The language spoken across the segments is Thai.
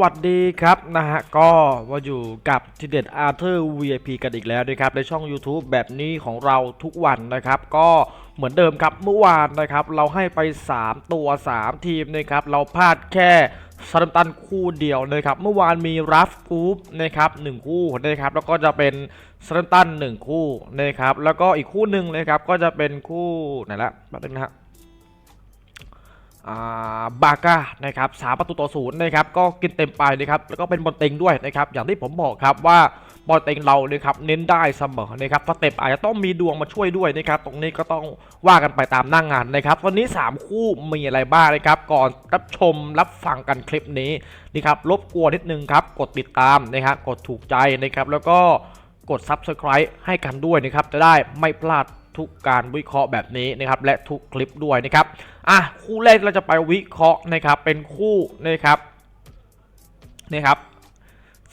วัสดีครับนะฮะก็มาอยู่กับทีเด็ดอาร์เธอร์ VIP กันอีกแล้วนะครับในช่อง YouTube แบบนี้ของเราทุกวันนะครับ ก็เหมือนเดิมครับเมื่อวานนะครับ เราให้ไป 3 ตัว 3 ทีมนะครับ เราพลาดแค่ซาร์ตันคู่เดียวนะครับ เมื่อวานมีรัฟกูปนะครับหนึ่งคู่นะครับ แล้วก็จะเป็นซาร์ตันหนึ่งคู่นะครับ แล้วก็อีกคู่หนึ่งนะครับก็จะเป็นคู่ไหนละแป๊บนึงนะฮะ บาก้านะครับสามประตูต่อศูนย์นะครับก็กินเต็มไปนะครับแล้วก็เป็นบอลเต็งด้วยนะครับอย่างที่ผมบอกครับว่าบอลเต็งเราเนะครับเน้นได้เสมอนะครับสเต็ปอาจจะต้องมีดวงมาช่วยด้วยนะครับตรงนี้ก็ต้องว่ากันไปตามหน้างงานนะครับวันนี้ 3 คู่มีอะไรบ้างนะครับก่อนรับชมรับฟังกันคลิปนี้นี่ครับรบกวนนิดนึงครับกดติดตามนะครับกดถูกใจนะครับแล้วก็กด Subscribe ให้กันด้วยนะครับจะได้ไม่พลาด ทุกการวิเคราะห์แบบนี้นะครับและทุกคลิปด้วยนะครับอะคู่แรกเราจะไปวิเคราะห์นะครับเป็นคู่นะครับนี่ครับ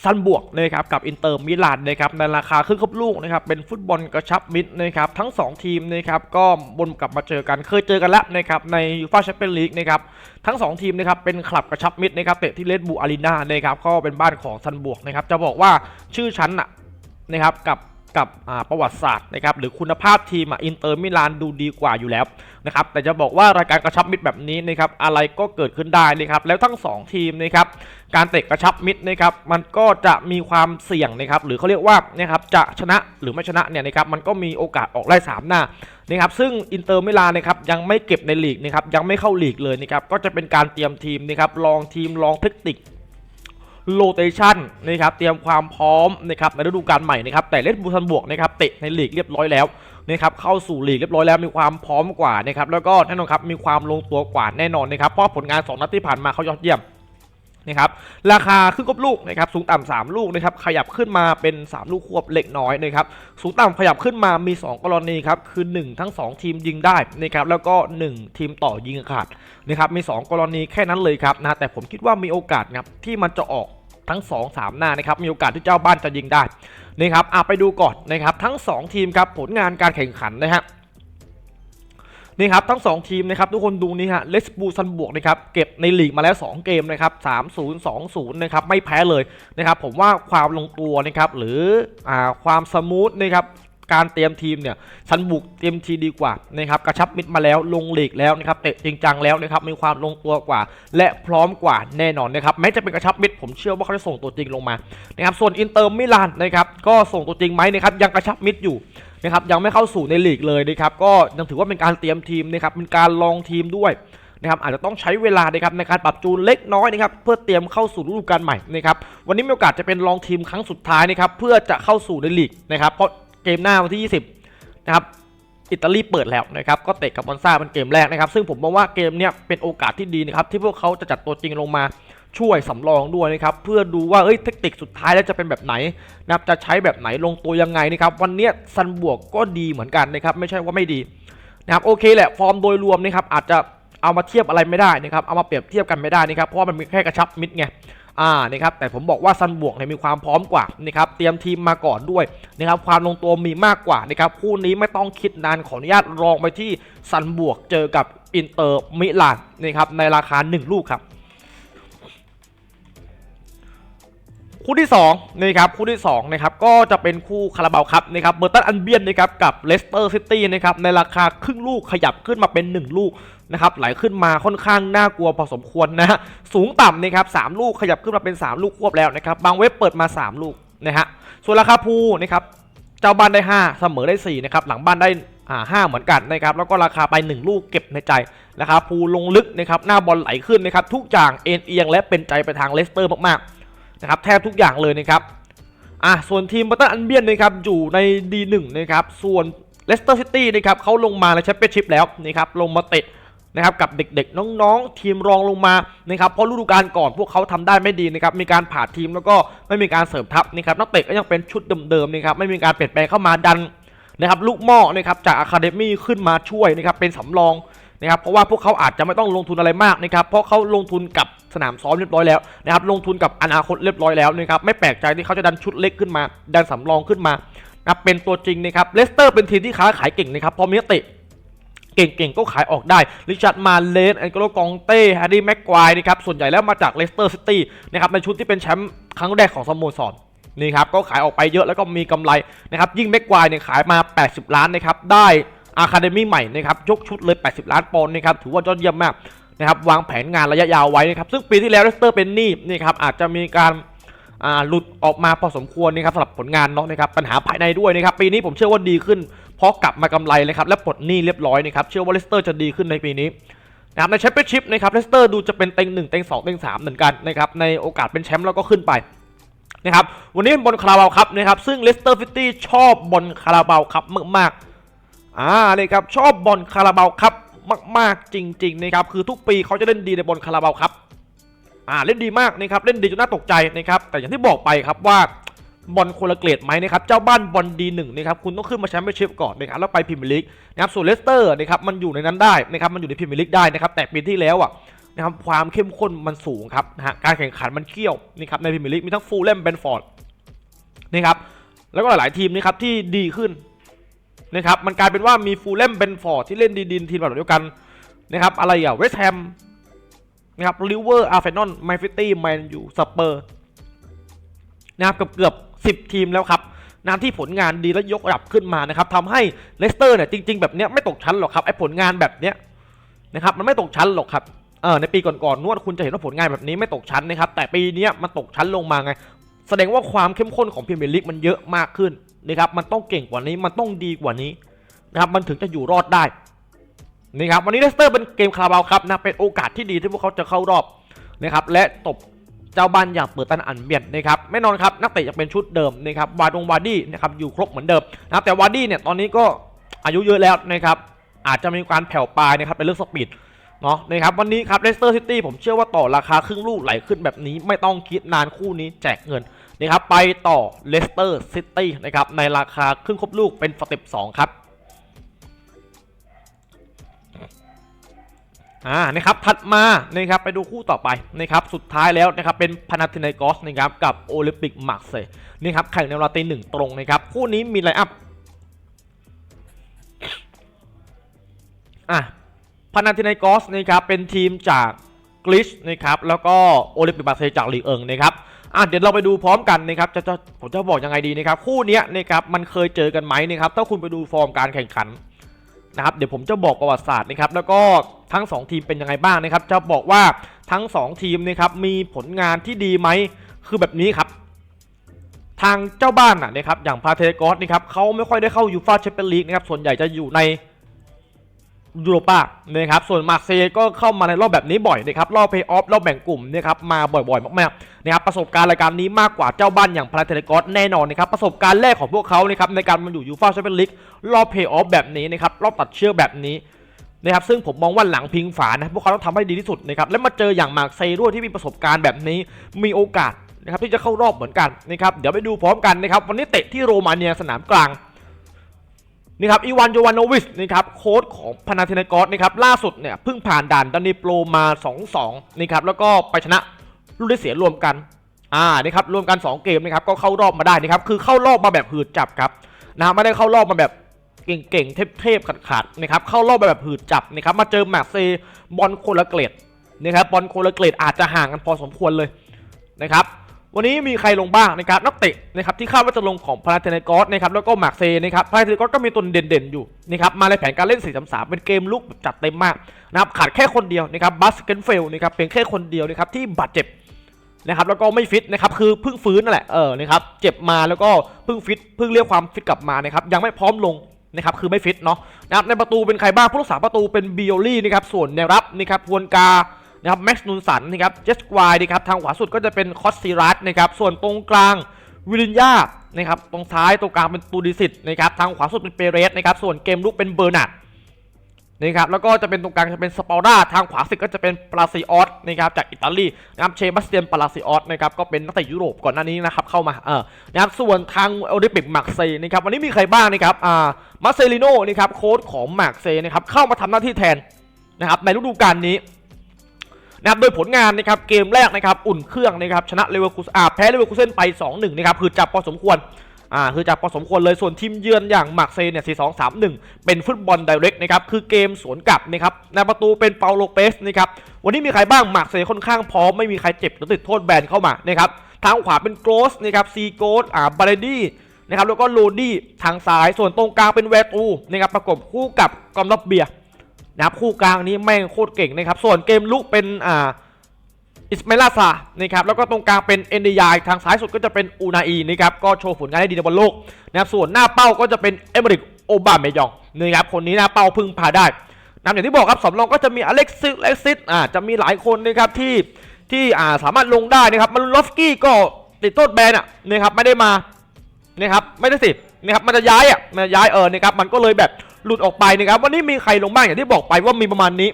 ซันบวกนะครับกับอินเตอร์มิลานนะครับในราคาครึ่งครบลูกนะครับเป็นฟุตบอลกระชับมิตรนะครับทั้ง 2 ทีมนะครับก็บนกลับมาเจอกันเคยเจอกันแล้วนะครับในยูฟ่าแชมเปี้ยนลีกนะครับทั้ง 2 ทีมนะครับเป็นคลับกระชับมิตรนะครับเตะที่เลดบูอารีนานะครับก็เป็นบ้านของซันบวกนะครับจะบอกว่าชื่อชั้นอะนะครับกับ กับประวัติศาสตร์นะครับหรือคุณภาพทีมอินเตอร์มิลานดูดีกว่าอยู่แล้วนะครับแต่จะบอกว่ารายการกระชับมิตรแบบนี้นะครับอะไรก็เกิดขึ้นได้นะครับแล้วทั้ง 2 ทีมนะครับการเตะกระชับมิตรนะครับมันก็จะมีความเสี่ยงนะครับหรือเขาเรียกว่านะครับจะชนะหรือไม่ชนะเนี่ยนะครับมันก็มีโอกาสออกไล่สามหน้านะครับซึ่งอินเตอร์มิลานนะครับยังไม่เก็บในลีกนะครับยังไม่เข้าลีกเลยนะครับก็จะเป็นการเตรียมทีมนะครับลองทีมลองเทคนิค โลเตชันนะครับเตรียมความพร้อมนะครับในฤดูกาลใหม่นะครับแต่เล่นบูซันบวกนะครับเตะในลีกเรียบร้อยแล้วนะครับเข้าสู่ลีกเรียบร้อยแล้วมีความพร้อมกว่านะครับแล้วก็แน่นอนครับมีความลงตัวกว่าแน่นอนนะครับเพราะผลงาน2นัดที่ผ่านมาเขายอดเยี่ยมนะครับราคาขึ้นกบลูกนะครับสูงต่ำสามลูกนะครับขยับขึ้นมาเป็น 3 ลูกควบเล็กน้อยนะครับสูงต่ำขยับขึ้นมามี 2 กรณีครับคือ 1 ทั้ง 2 ทีมยิงได้นะครับแล้วก็ 1 ทีมต่อยิงขาดนะครับมี 2 กรณีแค่นั้นเลยครับนะแต่ผมคิดว่ามีโอกาสครับที่มันจะออก ทั้ง 2 3 หน้านะครับมีโอกาสที่เจ้าบ้านจะยิงได้นะครับอะไปดูก่อนนะครับทั้ง 2 ทีมครับผลงานการแข่งขันนะฮะนี่ครับทั้ง 2 ทีมนะครับทุกคนดูนี่ฮะเลสบูซันบวกนะครับเก็บในลีกมาแล้ว 2 เกมนะครับ3 0 2 0นะครับไม่แพ้เลยนะครับผมว่าความลงตัวนะครับหรืออ่าความสมูทนะครับ การเตรียมทีมเนี่ยซันบุกเตรียมทีดีกว่านะครับกระชับมิดมาแล้วลงหลีกแล้วนะครับเตะจริงจังแล้วนะครับมีความลงตัวกว่า และพร้อมกว่าแน่นอนนะครับแม้จะเป็นกระชับมิดผมเชื่อว่าเขาจะส่งตัวจริงลงมานะครับส่วนอินเตอร์มิลานนะครับก็ส่งตัวจริงไหมนะครับยังกระชับมิดอยู่นะครับยังไม่เข้าสู่ในลีกเลยนะครับก็ยังถือว่าเป็นการเตรียมทีมนะครับเป็นการลองทีมด้วยนะครับอาจจะต้องใช้เวลานะครับในการปรับจูนเล็กน้อยนะครับเพื่อเตรียมเข้าสู่ฤดูกาลใหม่นะครับวันนี้มีโอกาสจะเป็นลองทีมครั้งสุดท้ายนะครับเพื่อจะเข้าสู่ในลีกนะครับเพราะ เกมหน้าวันที่ 20 นะครับอิตาลีเปิดแล้วนะครับก็เตะกับบอนซ่าเป็นเกมแรกนะครับ ซึ่งผมมองว่าเกมเนี้ยเป็นโอกาสที่ดีนะครับที่พวกเขาจะจัดตัวจริงลงมาช่วยสำรองด้วยนะครับเพื่อดูว่าเอ้ยเทคนิคสุดท้ายแล้วจะเป็นแบบไหนนะครับจะใช้แบบไหนลงตัวยังไงนะครับวันเนี้ยซันบวกก็ดีเหมือนกันนะครับไม่ใช่ว่าไม่ดีนะครับโอเคแหละฟอร์มโดยรวมนะครับอาจจะเอามาเทียบอะไรไม่ได้นะครับเอามาเปรียบเทียบกันไม่ได้นะครับเพราะว่ามันมีแค่กระชับมิดไง อ่านะครับแต่ผมบอกว่าซันบวกเนี่ยมีความพร้อมกว่านะครับเตรียมทีมมาก่อนด้วยนะครับความลงตัวมีมากกว่านะครับคู่นี้ไม่ต้องคิดนานขออนุญาตลองไปที่ซันบวกเจอกับอินเตอร์มิลานนะครับในราคา 1 ลูกครับคู่ที่2นะครับคู่ที่2นะครับก็จะเป็นคู่คาราบาวครับนะครับเบอร์ตันอันเบียนนะครับกับเลสเตอร์ซิตี้นะครับในราคาครึ่งลูกขยับขึ้นมาเป็น 1 ลูก นะครับไหลขึ้นมาค่อนข้างน่ากลัวพอสมควรนะฮะสูงต่ำนะครับสามลูกขยับขึ้นมาเป็น 3 ลูกควบแล้วนะครับบางเว็บเปิดมา 3 ลูกนะฮะส่วนราคาพูนะครับเจ้าบ้านได้ 5 เสมอได้4นะครับหลังบ้านได้อ่าห้าเหมือนกันนะครับแล้วก็ราคาไป 1 ลูกเก็บในใจนะครับพูลงลึกนะครับหน้าบอลไหลขึ้นนะครับทุกอย่างเอ็นเอียงและเป็นใจไปทางเลสเตอร์มากๆนะครับแทบทุกอย่างเลยนะครับอะส่วนทีมบัตเตอร์อันเบียนนะครับอยู่ใน D1 นะครับส่วนเลสเตอร์ซิตี้นะครับเขาลงมาในแชมเปี้ยนชิพแล้วนะครับลงมาเตะ นะครับกับเด็กๆ น้องๆ ทีมรองลงมานะครับเพราะฤดูกาลก่อนพวกเขาทำได้ไม่ดีนะครับมีการผ่าทีมแล้วก็ไม่มีการเสริมทัพนะครับนักเตะก็ยังเป็นชุดเดิมๆนะครับไม่มีการเปลี่ยนแปลงเข้ามาดันนะครับลูกหม้อนะครับจากอะคาเดมี่ขึ้นมาช่วยนะครับเป็นสำรองนะครับเพราะว่าพวกเขาอาจจะไม่ต้องลงทุนอะไรมากนะครับเพราะเขาลงทุนกับสนามซ้อมเรียบร้อยแล้วนะครับลงทุนกับอนาคตเรียบร้อยแล้วนะครับไม่แปลกใจที่เขาจะดันชุดเล็กขึ้นมา ดันสำรองขึ้นมานะเป็นตัวจริงนะครับเลสเตอร์เป็นทีมที่ค้าขายเก่งนะครับเพราะมีเตะ เก่งๆ ก็ขายออกได้ ริชาร์ดมาเลนแอนโกโลกองเต้แฮร์รี่แม็กควายนะครับส่วนใหญ่แล้วมาจากเลสเตอร์ซิตี้นะครับในชุดที่เป็นแชมป์ครั้งแรกของสโมสรนี่ครับก็ขายออกไปเยอะแล้วก็มีกำไรนะครับยิ่งแม็กควายเนี่ยขายมา 80 ล้านนะครับได้อาคาเดมี่ใหม่นะครับยกชุดเลย 80 ล้านปอนด์นะครับถือว่ายอดเยี่ยมมากนะครับวางแผนงานระยะยาวไว้นะครับซึ่งปีที่แล้วเลสเตอร์เป็นหนี้นี่ครับอาจจะมีการ อ่าหลุดออกมาพอสมควรนะครับสำหรับผลงานเนาะนะครับปัญหาภายในด้วยนะครับปีนี้ผมเชื่อว่าดีขึ้นเพราะกลับมากำไรเลยครับและปลดหนี้เรียบร้อยนะครับเชื่อว่าเลสเตอร์จะดีขึ้นในปีนี้นะครับในแชมเปี้ยนชิพนะครับเลสเตอร์ดูจะเป็นเต็งหนึ่งเต็งสองเต็งสามเหมือนกันนะครับในโอกาสเป็นแชมป์แล้วก็ขึ้นไปนะครับวันนี้เป็นบอลคาราบาวครับนะครับซึ่งเลสเตอร์ซิตี้ชอบบอลคาราบาวครับมากๆอ่าเลยครับชอบบอลคาราบาวครับมาก ๆ จริง ๆ นะครับ คือทุกปีเขาจะเล่นดีในบอลคาราบาวครับ อ่าเล่นดีมากนะครับเล่นดีจนน่าตกใจนะครับแต่อย่างที่บอกไปครับว่าบอลคนละเกรดไหมนะครับเจ้าบ้านบอลดีหนึ่งนะครับคุณต้องขึ้นมาแชมเปี้ยนชิพก่อนนะครับแล้วไปพรีเมียร์ลีกนะครับส่วนเลสเตอร์นะครับมันอยู่ในนั้นได้นะครับมันอยู่ในพรีเมียร์ลีกได้นะครับแต่ปีที่แล้วอะนะครับความเข้มข้นมันสูงครับนะฮะการแข่งขันมันเขี้ยวนะครับในพรีเมียร์ลีกมีทั้งฟูลแลมเบนฟอร์ดนะครับแล้วก็หลายๆทีมนะครับที่ดีขึ้นนะครับมันกลายเป็นว่ามีฟูลแลมเบนฟอร์ดที่เล่นดีๆทีมแบบเดียวกันนะครับอะไรอะเวสต์แฮม นะครับลิเวอร์อาร์เฟนอนแมนฟิตี้แมนยูสเปอร์นะครับเกือบเกือบสิบทีมแล้วครับนะที่ผลงานดีและยกระดับขึ้นมานะครับทำให้เลสเตอร์เนี่ยจริง ๆ แบบเนี้ยไม่ตกชั้นหรอกครับไอ้ผลงานแบบเนี้ยนะครับมันไม่ตกชั้นหรอกครับเออในปีก่อนๆนวดคุณจะเห็นว่าผลงานแบบนี้ไม่ตกชั้นนะครับแต่ปีเนี้ยมันตกชั้นลงมาไง แสดงว่าความเข้มข้นของพรีเมียร์ลีกมันเยอะมากขึ้นนะครับมันต้องเก่งกว่านี้มันต้องดีกว่านี้นะครับมันถึงจะอยู่รอดได้ นี่ครับวันนี้เลสเตอร์เป็นเกมคาราบาวครับนะเป็นโอกาสที่ดีที่พวกเขาจะเข้ารอบนะครับและตบเจ้าบ้านอย่างเปิดตันอันเบียนนะครับแน่นอนครับนักเตะจะเป็นชุดเดิมนะครับวาดงวาดี้นะครับอยู่ครบเหมือนเดิมนะครับแต่วาดี้เนี่ยตอนนี้ก็อายุเยอะแล้วนะครับอาจจะมีการแผ่วปลายนะครับเป็นเรื่องสปีดเนาะนะครับวันนี้ครับเลสเตอร์ซิตี้ผมเชื่อว่าต่อราคาครึ่งลูกไหลขึ้นแบบนี้ไม่ต้องคิดนานคู่นี้แจกเงินนะครับไปต่อเลสเตอร์ซิตี้นะครับในราคาครึ่งครบลูกเป็นสเต็ปสองครับ อ่านะครับถัดมานะครับไปดูคู่ต่อไปนะครับสุดท้ายแล้วนะครับเป็นพานาธินกอสนะครับกับโอลิมปิกมาร์เซย์นี่ครับแข่งในเวลาตีหนึ่งตรงนะครับคู่นี้มีไลน์อัพอะพานาธินกอสนะครับเป็นทีมจากกรีซนะครับแล้วก็โอลิมปิกมาร์เซย์จากลีเอิงนะครับอะเดี๋ยวเราไปดูพร้อมกันนะครับจะจะผมจะบอกยังไงดีนะครับคู่นี้นะครับมันเคยเจอกันไหมนะครับถ้าคุณไปดูฟอร์มการแข่งขัน นะครับเดี๋ยวผมจะบอกประวัติศาสตร์นะครับแล้วก็ทั้ง 2 ทีมเป็นยังไงบ้างนะครับ จะบอกว่าทั้ง 2 ทีมนะครับมีผลงานที่ดีไหมคือแบบนี้ครับ ทางเจ้าบ้านนะนะครับอย่างพาเทกอสนะครับเขาไม่ค่อยได้เข้ายูฟาแชมเปี้ยนลีกนะครับส่วนใหญ่จะอยู่ใน ยูโรปานะครับส่วนมาร์เซย์ก็เข้ามาในรอบแบบนี้บ่อยนะครับรอบเพย์ออฟรอบแบ่งกลุ่มนะครับมาบ่อยๆมากๆนะครับประสบการณ์รายการนี้มากกว่าเจ้าบ้านอย่างพาเทเลกอสแน่นอนนะครับประสบการณ์แรกของพวกเขานะครับในการมาอยู่ยูฟาแชมเปี้ยนลีกรอบเพย์ออฟแบบนี้นะครับรอบตัดเชือกแบบนี้นะครับซึ่งผมมองว่าหลังพิงฝานะพวกเขาต้องทำให้ดีที่สุดนะครับและมาเจออย่างมาร์เซย์ด้วยที่มีประสบการณ์แบบนี้มีโอกาสนะครับที่จะเข้ารอบเหมือนกันนะครับเดี๋ยวไปดูพร้อมกันนะครับวันนี้เตะที่โรมาเนียสนามกลาง นี่ครับอีวานโยวานโนวิชนะครับโค้ชของพนาเทนกอสนะครับล่าสุดเนี่ยเพิ่งผ่านด่านดันนิโปรมา2-2นะครับแล้วก็ไปชนะลูกได้เสียรวมกันอ่านี่ครับรวมกัน 2 เกมนะครับก็เข้ารอบมาได้นะครับคือเข้ารอบมาแบบหืดจับครับนะไม่ได้เข้ารอบมาแบบเก่งๆเทพๆขาดๆนะครับเข้ารอบไปแบบหืดจับนะครับมาเจอแมกเซย์บอลโคนละเกรดนะครับบอลโคนละเกรดอาจจะห่างกันพอสมควรเลยนะครับ วันนี้มีใครลงบ้างนะครับนักเตะนะครับที่คาดว่าจะลงของพาราเทเนกอสนะครับแล้วก็แมกเซย์นะครับพาราเทเนกอสก็มีตัวเด่นๆอยู่นะครับมาในแผนการเล่น 4-3-3 เป็นเกมลุกจัดเต็มมากนะครับขาดแค่คนเดียวนะครับบัสเกนเฟลนะครับเป็นแค่คนเดียวนะครับที่บาดเจ็บนะครับแล้วก็ไม่ฟิตนะครับคือเพิ่งฟื้นนั่นแหละเออนะครับเจ็บมาแล้วก็เพิ่งฟิตเพิ่งเรียกความฟิตกลับมานะครับยังไม่พร้อมลงนะครับคือไม่ฟิตเนาะนะครับในประตูเป็นใครบ้างผู้รักษาประตูเป็นบิโอลี่นะครับส่วนแนวรับนะครับพวนกา นะครับแม็กซ์นูนสันนะครับเจสควายนะครับทางขวาสุดก็จะเป็นคอสซิรัสนะครับส่วนตรงกลางวิลินยานะครับตรงซ้ายตรงกลางเป็นตูดิสิตนะครับทางขวาสุดเป็นเปเรสนะครับส่วนเกมลุกเป็นเบอร์นาร์ดนะครับแล้วก็จะเป็นตรงกลางจะเป็นสปอร่าทางขวาสุดก็จะเป็นปราซิออสนะครับจากอิตาลีนะครับเชบัสเตียนปราซิออสนะครับก็เป็นนักเตะยุโรปก่อนหน้านี้นะครับเข้ามาเออนะครับส่วนทางโอลิมปิกมาร์เซย์นะครับวันนี้มีใครบ้างนะครับอ่ามาเซลิโน่นะครับโค้ชของมาร์เซย์นะครับเข้ามาทำหน้าที่แทนนะครับในฤดูกาลนี้ นะครับโดยผลงานนะครับเกมแรกนะครับอุ่นเครื่องนะครับชนะเลเวอร์คูเซนอ่าแพ้เลเวอร์คูเซนไป 2-1นะครับคือจับพอสมควรอ่าคือจากพอสมควรเลยส่วนทีมเยือนอย่างมาร์เซเนี่ย4 2 3 1เป็นฟุตบอลไดเรกนะครับคือเกมสวนกลับนะครับในประตูเป็นเปาโลเปสนะครับวันนี้มีใครบ้างมาร์เซค่อนข้างพร้อมไม่มีใครเจ็บหรือติดโทษแบนเข้ามานะครับทางขวาเป็นโกลสนะครับซีโกสอ่าบาเลดี้นะครับแล้วก็โลดี้ทางซ้ายส่วนตรงกลางเป็นแวตูนะครับประกบคู่กับกอมลับเบีย นะครับคู่กลางนี้แม่งโคตรเก่งนะครับส่วนเกมลุกเป็นอ่าอิสมาลาซานะครับแล้วก็ตรงกลางเป็นเอนเดียายทางซ้ายสุดก็จะเป็นอูนาอีนะครับก็โชว์ผลงานได้ดีในบอลโลกนะครับส่วนหน้าเป้าก็จะเป็นเอเมริกโอบาเมยองนะครับคนนี้หน้าเป้าพึ่งพาได้นะอย่างที่บอกครับสำรองก็จะมีอเล็กซิสเล็กซิสอ่าจะมีหลายคนนะครับที่ที่อ่าสามารถลงได้นะครับมารุลอฟสกี้ก็ติดโทษแบนอะนะครับไม่ได้มานะครับไม่ได้สินะครับมันจะย้ายอะมันจะย้ายเออนะครับมันก็เลยแบบ หลุดออกไปนะครับวันนี้มีใครลงบ้างอย่างที่บอกไปว่ามีประมาณนี้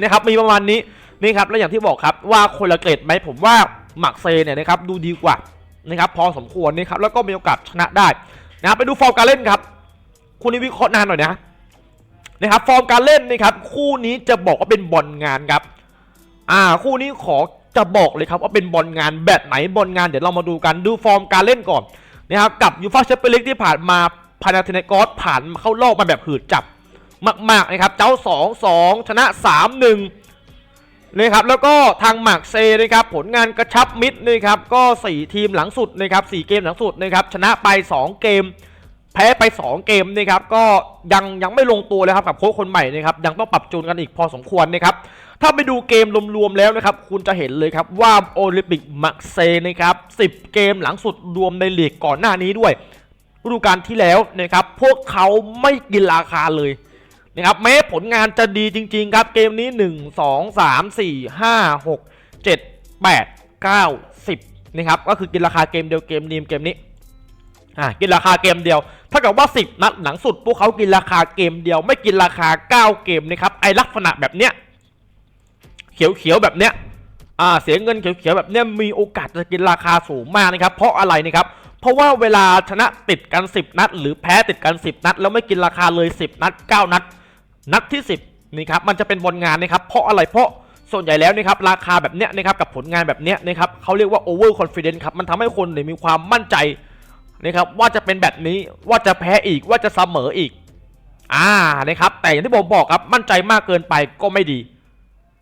นะครับมีประมาณนี้นี่ครับแล้วอย่างที่บอกครับว่าคนละเกรดไหมผมว่าหมักเซเนี่ยนะครับดูดีกว่านะครับพอสมควรนะครับแล้วก็มีโอกาสชนะได้นะครับไปดูฟอร์มการเล่นครับคู่นี้วิเคราะห์นานหน่อยนะนะครับฟอร์มการเล่นนะครับคู่นี้จะบอกว่าเป็นบอลงานครับอ่าคู่นี้ขอจะบอกเลยครับว่าเป็นบอลงานแบบไหนบอลงานเดี๋ยวเรามาดูกันดูฟอร์มการเล่นก่อนนะครับกับยูฟ่าแชมเปี้ยนลีกที่ผ่านมา พานาเทเนกอสผ่านเข้ารอบมาแบบหืดจับมากๆนะครับ เจ้า 2 2 ชนะ 3 1นะครับ แล้วก็ทางหมากเซนะครับ ผลงานกระชับมิดนะครับ ก็ 4 ทีมหลังสุดนะครับ4เกมหลังสุดนะครับ ชนะไป 2 เกม แพ้ไป 2 เกมนะครับ ก็ยังยังไม่ลงตัวเลยครับกับโค้ชคนใหม่นะครับ ยังต้องปรับจูนกันอีกพอสมควรนะครับ ถ้าไปดูเกมรวมๆแล้วนะครับ คุณจะเห็นเลยครับว่าโอลิมปิกมักเซนะครับ 10 เกมหลังสุดรวมในลีกก่อนหน้านี้ด้วย ฤดูกาลที่แล้วนะครับ พวกเขาไม่กินราคาเลยนะครับแม้ผลงานจะดีจริง ๆ ครับเกมนี้ 1 2 3 4 5 6 7 8 9 10นะครับก็คือกินราคาเกมเดียวเกมนีมเกมนี้อ่ากินราคาเกมเดียวถ้าเกิดว่า 10 นัดหลังสุด พวกเขากินราคาเกมเดียว ไม่กินราคา 9 เกมนะครับไอลักษณะแบบเนี้ยเขียวๆแบบเนี้ยอ่าเสียเงินเขียวๆแบบเนี้ยมีโอกาสจะกินราคาสูงมากนะครับ เพราะอะไรนะครับเราะว่าเวลาชนะติดกัน 10 นัด หรือแพ้ติดกัน 10 นัด แล้วไม่กินราคาเลย 10 นัด 9 นัด นัดที่ 10นี่ครับมันจะเป็นบอลงานนะครับเพราะอะไรเพราะส่วนใหญ่แล้วนะครับราคาแบบเนี้ยนะครับกับผลงานแบบเนี้ยนะครับเขาเรียกว่า over confidence ครับมันทำให้คนเนี่ยมีความมั่นใจนะครับว่าจะเป็นแบบนี้ว่าจะแพ้อีกว่าจะเสมออีกอ่านะครับแต่อย่างที่ผมบอกครับมั่นใจมากเกินไปก็ไม่ดี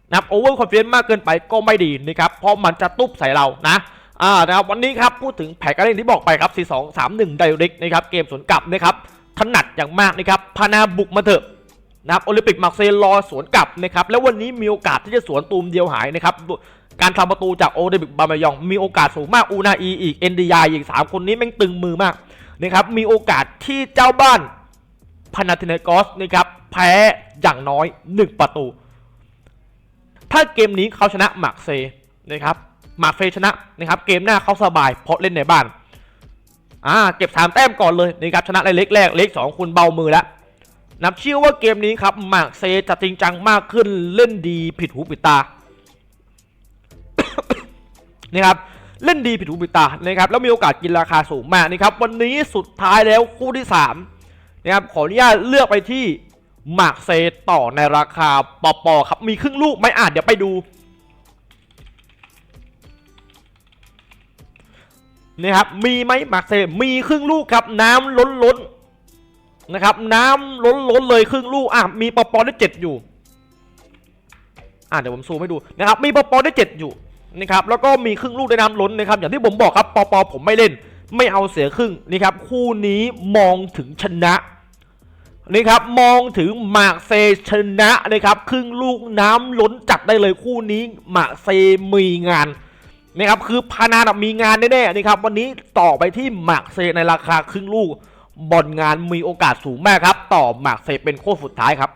นะครับโอเวอร์คอนฟิเดนซ์มากเกินไปก็ไม่ดีนะครับเพราะมันจะตุ๊บใส่เรานะ อ่านะครับวันนี้ครับพูดถึงแผนการเล่นที่บอกไปครับ 4 2 3 1 Direct นะครับเกมสวนกลับนะครับถนัดอย่างมากนะครับพานาบุกมาเถอะนะครับโอลิมปิกมาร์เซย์รอสวนกลับนะครับแล้ววันนี้มีโอกาสที่จะสวนตูมเดียวหายนะครับการทำประตูจากโอลิมปิกบามายองมีโอกาสสูงมากอูนาอีอีกเอนดียาอีกสามคนนี้แม่งตึงมือมากนะครับมีโอกาสที่เจ้าบ้านพานาธินกอสนะครับแพ้อย่างน้อย 1 ประตู ถ้าเกมนี้เขาชนะมาร์เซนะครับ มาเซย์ชนะนะครับเกมหน้าเขาสบายเพราะเล่นในบ้านอ่าเก็บสามแต้มก่อนเลยนะครับชนะในเล็กแรกเล็กสองคุณเบามือแล้วนับเชื่อว่าเกมนี้ครับมาร์เซจะจริงจังมากขึ้นเล่นดีผิดหูผิดตานะครับเล่นดีผิดหูผิดตานะครับแล้วมีโอกาสกินราคาสูงมากนะครับวันนี้สุดท้ายแล้วคู่ที่3นะครับขออนุญาตเลือกไปที่มาร์เซต่อในราคาปอปอครับมีครึ่งลูกไม่อานเดี๋ยวไปดู นะครับมีไหมมาร์เซมีครึ่งลูกครับน้ำล้นล้นนะครับน้ำล้นล้นเลยครึ่งลูกอะมีปอปอได้เจ็ดอยู่อะเดี๋ยวผมซูมให้ดูนะครับมีปอปอได้เจ็ดอยู่นะครับแล้วก็มีครึ่งลูกได้น้ำล้นนะครับอย่างที่ผมบอกครับปอปอผมไม่เล่น ไม่เอาเสียครึ่งนี่ครับคู่นี้มองถึงชนะนี่ครับมองถึงหมากเซชนะนะครับครึ่งลูกน้ำล้นจัดได้เลยคู่นี้หมากเซมีงาน นะครับคือพานานมีงานแน่ๆนะครับ วันนี้ต่อไปที่หมากเซในราคาครึ่งลูกบอลงานมีโอกาสสูงมากครับ ต่อหมากเซเป็นโค้ชสุดท้ายครับ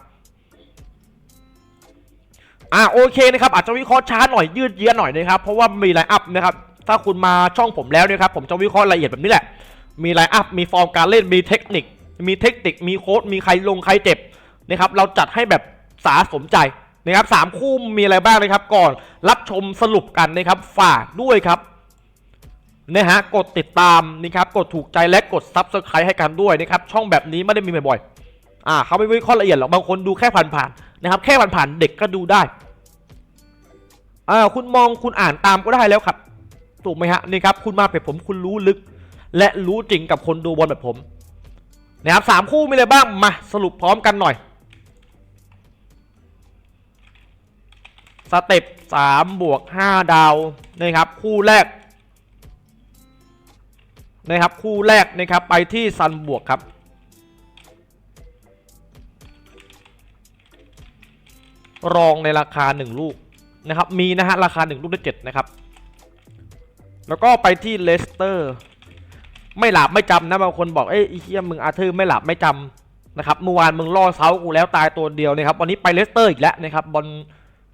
อ่าโอเคนะครับอาจจะวิเคราะห์ช้าหน่อยยืดเยื้อหน่อยนะครับเพราะว่ามีไลน์อัพนะครับถ้าคุณมาช่องผมแล้วเนะครับผมจะวิเคราะห์ละเอียดแบบนี้แหละ มีไลน์อัพมีฟอร์มการเล่นมีเทคนิค มีเทคนิคมีโค้ดมีใครลงใครเจ็บนะครับเราจัดให้แบบสาสมใจ นะครับสามคู่มีอะไรบ้างนะครับ ก่อนรับชมสรุปกันนะครับฝากด้วยครับนะฮะกดติดตามนะครับกดถูกใจและกดซับสไครต์ให้กันด้วยนะครับช่องแบบนี้ไม่ได้มีบ่อยๆอ่าเขาไม่วิเคราะห์ละเอียดหรอกบางคนดูแค่ผ่านๆนะครับแค่ผ่านๆเด็กก็ดูได้อ่าคุณมองคุณอ่านตามก็ได้แล้วครับถูกไหมฮะนี่ครับคุณมาเปรียบผมคุณรู้ลึก และรู้จริงกับคนดูบอลแบบผมนะครับสามคู่มีอะไรบ้างมาสรุปพร้อมกันหน่อย สเต็ปสามบวกห้าดาวนะครับคู่แรกนะครับคู่แรกนะครับไปที่ซันบวกครับรองในราคา 1 ลูกนะครับ มีนะฮะราคา 1 ลูกได้7นะครับ แล้วก็ไปที่เลสเตอร์ ไม่หลับไม่จำนะบางคนบอกเอ้ยไอ้เฮียมึงอาเธอร์ไม่หลับไม่จำนะครับเมื่อวานมึงล่อเซากูแล้วตายตัวเดียวนะครับวันนี้ไปเลสเตอร์อีกแล้วนะครับบอล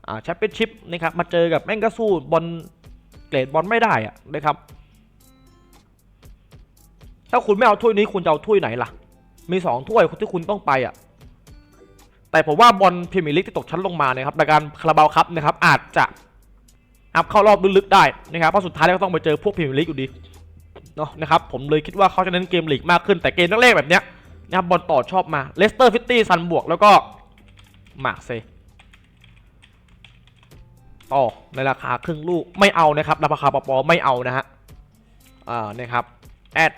อ่าแชมเปี้ยนชิพนะครับมาเจอกับแม่งก็สู้บอลเกรดบอลไม่ได้อะนะครับถ้าคุณไม่เอาถ้วยนี้คุณจะเอาถ้วยไหนล่ะ มีสองถ้วยที่คุณต้องไปอะ แต่ผมว่าบอลพรีเมียร์ลีกที่ตกชั้นลงมานะครับในการคาราบาวครับนะครับอาจจะอัพเข้ารอบลึกๆได้นะครับเพราะสุดท้ายแล้วก็ต้องไปเจอพวกพรีเมียร์ลีกอยู่ดีเนาะนะครับผมเลยคิดว่าเขาจะเน้นเกมลีกมากขึ้นแต่เกมแรกๆแบบเนี้ยนะครับบอลต่อชอบมาเลสเตอร์ฟิตตี้ซันบวกแล้วก็มาร์เซย์่อในราคาครึ่งลูกไม่เอานะครับราคาปอปอไม่เอานะฮะอ่านะครับแอด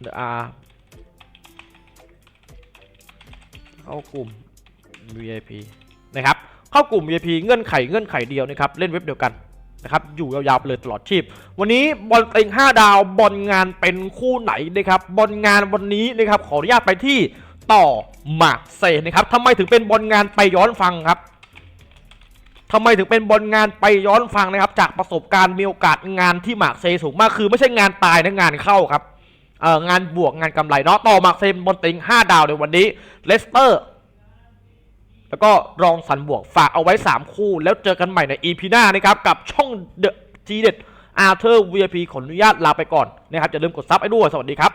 เดอะอาเข้ากลุ่ม VIP นะครับเข้ากลุ่ม VIP เงื่อนไขเงื่อนไขเดียวนะครับเล่นเว็บเดียวกันนะครับอยู่ยาวๆเลยตลอดชีพ วันนี้บอลเต็ง5 ดาวบอลงานเป็นคู่ไหนนะครับบอลงานวันนี้นะครับขออนุญาตไปที่ต่อหมากเซนะครับทำไมถึงเป็นบอลงานไปย้อนฟังครับ ทำไมถึงเป็นบอลงานไปย้อนฟังนะครับ จากประสบการณ์มีโอกาสงานที่หมากเซสูงมากคือไม่ใช่งานตายนะงานเข้าครับเอองานบวกงานกำไรเนาะต่อหมากเซบอลต็ง5 ดาวในวันนี้เลสเตอร์ แล้วก็รองสันบวกฝากเอาไว้ 3 คู่ แล้วเจอกันใหม่ใน EP หน้านะครับ กับช่อง The G เด็ดอาร์เธอร์ VIP ขออนุญาตลาไปก่อนนะครับอย่าลืมกดซับให้ด้วยสวัสดีครับ